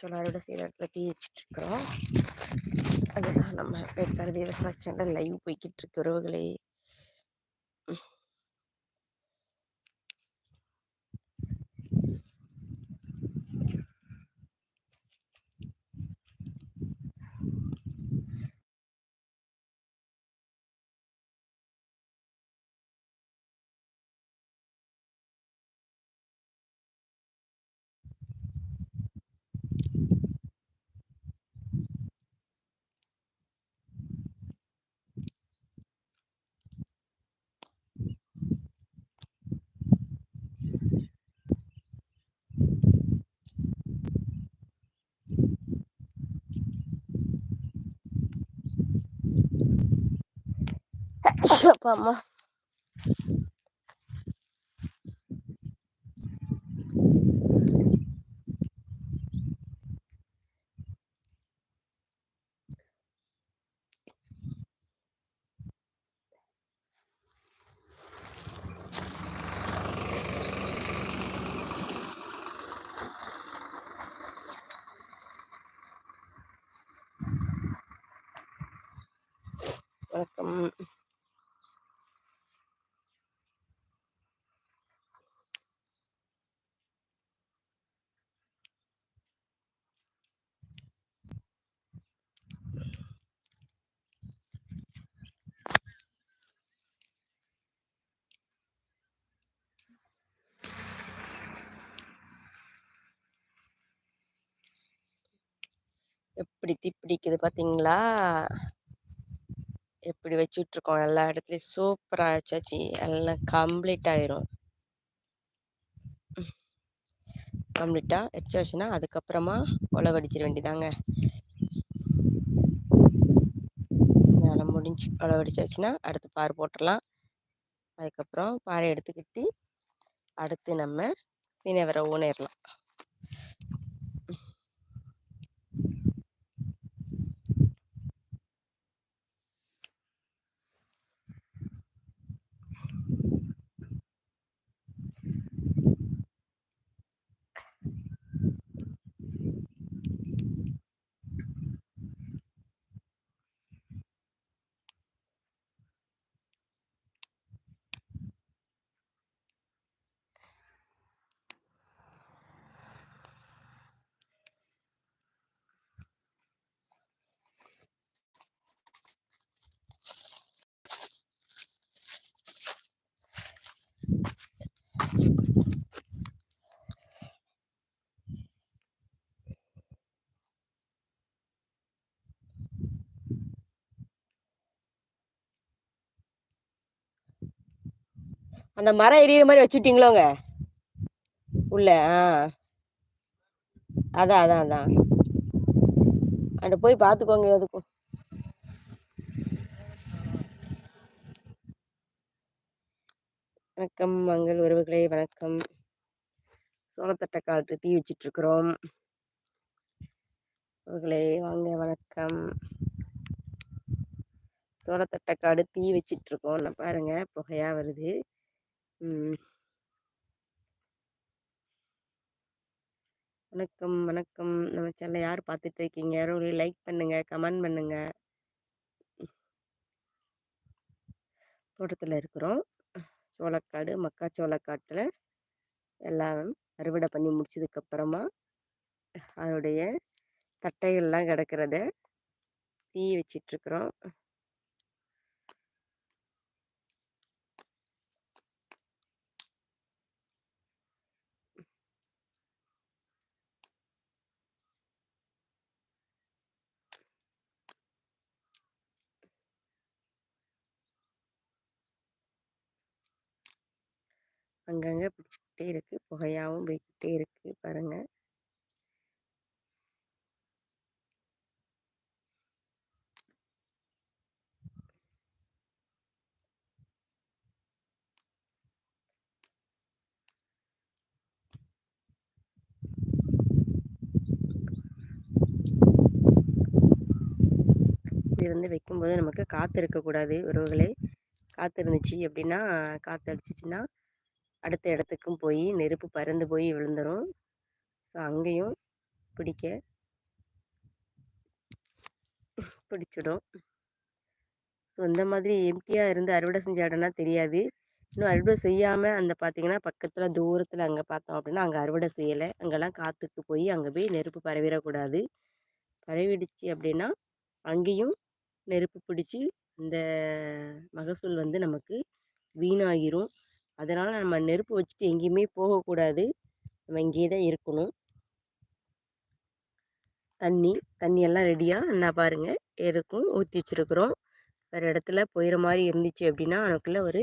சொல்லாரோட செய்கிற இடத்துல தீ இருக்கிறோம் அதுதான் நம்ம பேசுகிற விவசாய சேனல் லைவ் போய்கிட்டு இருக்கு உறவுகளே. அப்பா அம்மா வணக்கம் எப்படி தீப்பிடிக்குது பார்த்தீங்களா? எப்படி வச்சுட்ருக்கோம் எல்லா இடத்துலையும் சூப்பராக வச்சாச்சு. எல்லாம் கம்ப்ளீட் ஆயிரும். கம்ப்ளீட்டாக வச்சு அதுக்கப்புறமா உழவடிச்சிட வேண்டியதாங்க. வேலை முடிஞ்சு உழவடிச்சாச்சுன்னா அடுத்து பார் போட்டுடலாம் அதுக்கப்புறம் பாறை எடுத்துக்கிட்டு அடுத்து நம்ம தினவரை ஊனிடலாம் அந்த மரம் எரியிற மாதிரி வச்சுட்டிங்களோங்க? உள்ள ஆ. அதான் அதான் அதான். அங்கே போய் பார்த்துக்கோங்க எதுக்கும். வணக்கம் மங்கள் உறவுகளே வணக்கம். சோளத்தட்டை காட்டு தீ வச்சிட்ருக்குறோம். உறவுகளே வாங்க வணக்கம். சோளத்தட்டை காடு தீ வச்சிட்ருக்கோம். நான் பாருங்கள் புகையாக வருது. வணக்கம் வணக்கம். நம்ம சேனலை யார் பார்த்துட்டு இருக்கீங்க? யாரும் லைக் பண்ணுங்கள் கமெண்ட் பண்ணுங்கள் தோட்டத்தில் இருக்கிறோம். சோளக்காடு மக்காச்சோளக்காட்டில் எல்லாம் அறுவடை பண்ணி முடிச்சதுக்கப்புறமா அதனுடைய தட்டைகள்லாம் கிடக்கிறத தீ வச்சிட்ருக்குறோம் அங்கங்கே பிடிச்சிக்கிட்டே இருக்குது புகையாகவும் போய்கிட்டே இருக்குது பாருங்கள் இது வந்து வைக்கும்போது நமக்கு காற்று இருக்கக்கூடாது உறவுகளே. காற்று இருந்துச்சு அப்படின்னா காற்று அடிச்சிச்சின்னா அடுத்த இடத்துக்கும் போய் நெருப்பு பறந்து போய் விழுந்துடும் ஸோ அங்கேயும் பிடிக்க பிடிச்சிடும். ஸோ இந்த மாதிரி எம்டியாக இருந்து அறுவடை செஞ்ச இடம்னா தெரியாது. இன்னும் அறுவடை செய்யாமல் அந்த பார்த்திங்கன்னா பக்கத்தில் தூரத்தில் அங்கே பார்த்தோம் அப்படின்னா அங்கே அறுவடை செய்யலை. அங்கெல்லாம் காற்றுக்கு போய் அங்கே போய் நெருப்பு பரவிடக்கூடாது. பரவிடுச்சு அப்படின்னா அங்கேயும் நெருப்பு பிடிச்சி இந்த மகசூல் வந்து நமக்கு வீணாகிரும். அதனால் நம்ம நெருப்பு வச்சுட்டு எங்கேயுமே போகக்கூடாது. நம்ம இங்கேயே தான் இருக்கணும். தண்ணி தண்ணி எல்லாம் ரெடியாக என்ன பாருங்கள் எதுக்கும் ஊற்றி வச்சுருக்குறோம். வேறு இடத்துல போயிற மாதிரி இருந்துச்சு அப்படின்னா அதுக்குள்ளே ஒரு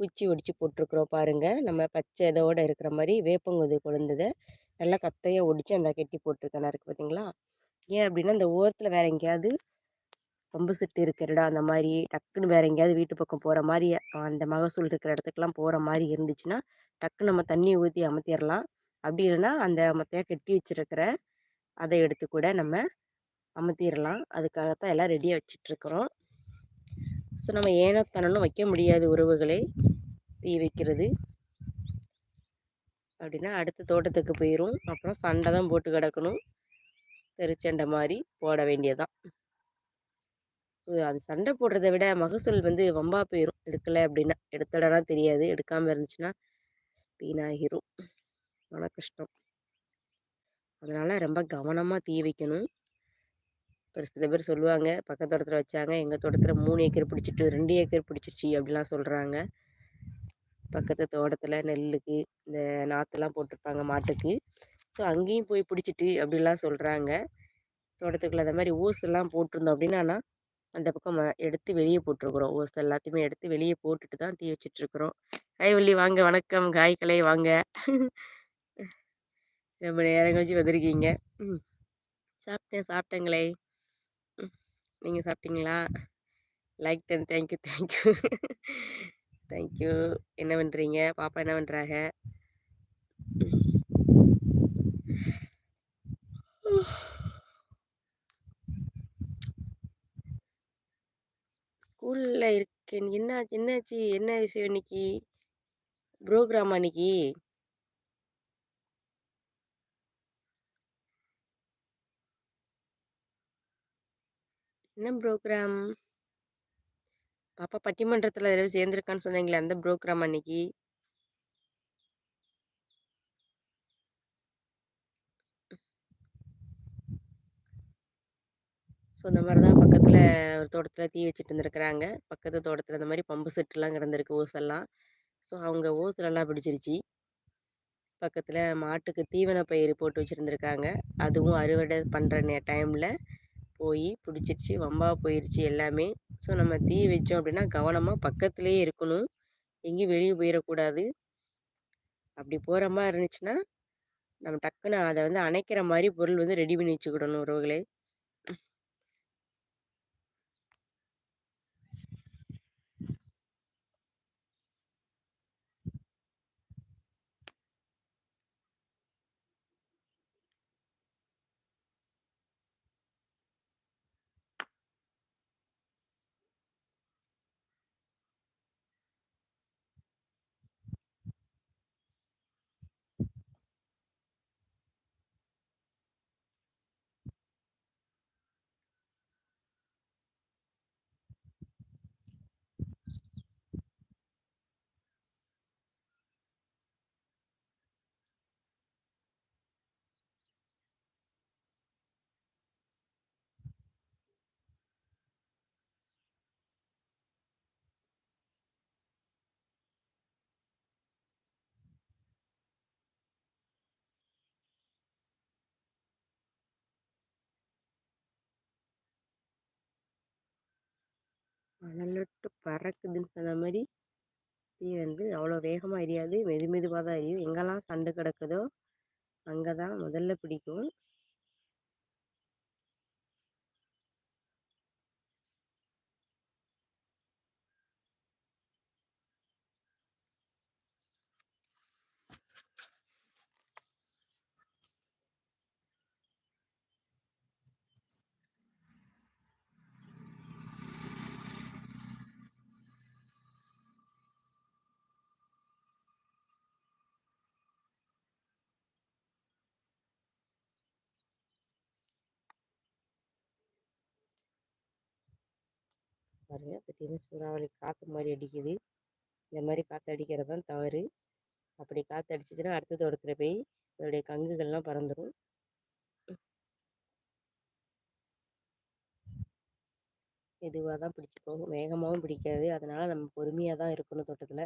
குச்சி ஒடிச்சு போட்டிருக்குறோம் பாருங்கள் நம்ம பச்சை இதோடு இருக்கிற மாதிரி வேப்பங்குது கொழுந்ததை நல்லா கத்தையாக ஒடிச்சு அந்த கெட்டி போட்டிருக்கேன் இருக்குது பார்த்தீங்களா ஏன் அப்படின்னா இந்த ஓரத்தில் வேறு எங்கேயாவது பம்பு செட்டு இருக்கிற இடம் அந்த மாதிரி டக்குன்னு வேறு எங்கேயாவது வீட்டு பக்கம் போகிற மாதிரி அந்த மகசூல் இருக்கிற இடத்துக்குலாம் போகிற மாதிரி இருந்துச்சுன்னா டக்குன்னு நம்ம தண்ணி ஊற்றி அமர்த்திடலாம் அப்படி இல்லைன்னா அந்த மொத்தையாக கட்டி வச்சுருக்கிற அதை எடுத்து கூட நம்ம அமர்த்திடலாம் அதுக்காகத்தான் எல்லாம் ரெடியாக வச்சிட்ருக்குறோம் ஸோ நம்ம ஏனோ தனனும் வைக்க முடியாது உறவுகளை தீ வைக்கிறது. அப்படின்னா அடுத்த தோட்டத்துக்கு போயிடும் அப்புறம் சண்டை தான் போட்டு கிடக்கணும். தெருச்சண்டை மாதிரி போட வேண்டியதான் அது சண்டை போடுறத விட மகசூல் வந்து வம்பா போயிடும் எடுக்கலை அப்படின்னா எடுத்தடனா தெரியாது. எடுக்காமல் இருந்துச்சுன்னா வீணாகிரும் மன கஷ்டம். அதனால் ரொம்ப கவனமாக தீ வைக்கணும். ஒரு சில பேர் சொல்லுவாங்க பக்கத்து தோட்டத்தில் வச்சாங்க எங்கள் தோட்டத்தில் மூணு ஏக்கர் பிடிச்சிட்டு ரெண்டு ஏக்கர் பிடிச்சிருச்சு அப்படிலாம் சொல்கிறாங்க பக்கத்து தோட்டத்தில் நெல்லுக்கு இந்த நாற்றுலாம் போட்டிருப்பாங்க மாட்டுக்கு. ஸோ அங்கேயும் போய் பிடிச்சிட்டு அப்படிலாம் சொல்கிறாங்க தோட்டத்துக்குள்ளே அந்த மாதிரி ஊசெல்லாம் போட்டிருந்தோம் அப்படின்னா அந்த பக்கம் எடுத்து வெளியே போட்டிருக்குறோம். ஓஸ் எல்லாத்தையுமே எடுத்து வெளியே போட்டுட்டு தான் தீ வச்சிட்ருக்குறோம் கைவள்ளி வாங்க வணக்கம். காய்கலை வாங்க. ரொம்ப நேரம் கழிச்சு வந்திருக்கீங்க. சாப்பிட்டேன் சாப்பிட்டேங்களே. நீங்கள் சாப்பிட்டீங்களா? Like ten thank you thank you thank you என்ன பண்ணுறீங்க பாப்பா என்ன பண்ணுறாங்க ஸ்கூலில் இருக்கேன் என்ன என்னாச்சு? என்ன விஷயம் இன்னைக்கு? ப்ரோக்ராம் அன்னைக்கு என்ன ப்ரோக்ராம்? பாப்பா பட்டிமன்றத்தில் ஏதோ சேர்ந்துருக்கான்னு சொன்னீங்களே அந்த ப்ரோக்ராம் அன்னைக்கு ஸோ இந்த மாதிரி தான் பக்கத்தில் ஒரு தோட்டத்தில் தீ வச்சுட்டு இருந்துருக்குறாங்க. பக்கத்து தோட்டத்தில் இந்த மாதிரி பம்பு செட்டுலாம் கிடந்திருக்கு ஓசெல்லாம். ஸோ அவங்க ஓசலெல்லாம் பிடிச்சிருச்சு. பக்கத்தில் மாட்டுக்கு தீவன பயிர் போட்டு வச்சுருந்துருக்காங்க. அதுவும் அறுவடை பண்ணுற டைமில் போய் பிடிச்சிருச்சு. வம்பா போயிடுச்சு எல்லாமே. ஸோ நம்ம தீ வச்சோம் அப்படின்னா கவனமாக பக்கத்துலேயே இருக்கணும். எங்கேயும் வெளியே போயிடக்கூடாது அப்படி போகிற மாதிரி இருந்துச்சுன்னா நம்ம டக்குன்னு அதை வந்து அணைக்கிற மாதிரி பொருள் வந்து ரெடி பண்ணி வச்சுக்கிடணும் உறவுகளே. மணலட்டு பறக்குதுன்னு சொன்ன மாதிரி தீ வந்து அவ்வளோ வேகமாக எரியாது மெது மெதுவாக தான் எரியும். எங்கெல்லாம் சண்டு கிடக்குதோ அங்கே தான் முதல்ல பிடிக்கும். பாருங்கள் திடீர்னு சூறாவளி காற்று மாதிரி அடிக்குது. இந்த மாதிரி காற்று அடிக்கிறது தான் தவறு. அப்படி காற்று அடிச்சிச்சுன்னா அடுத்த தோட்டத்தில் போய் அதோடைய கங்குகள்லாம் பறந்துடும் மெதுவாக தான் பிடிச்சி போகும் வேகமாகவும் பிடிக்காது. அதனால் நம்ம பொறுமையாக தான் இருக்கணும் தோட்டத்தில்.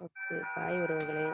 ஓகே. பாய் உறவுகளே.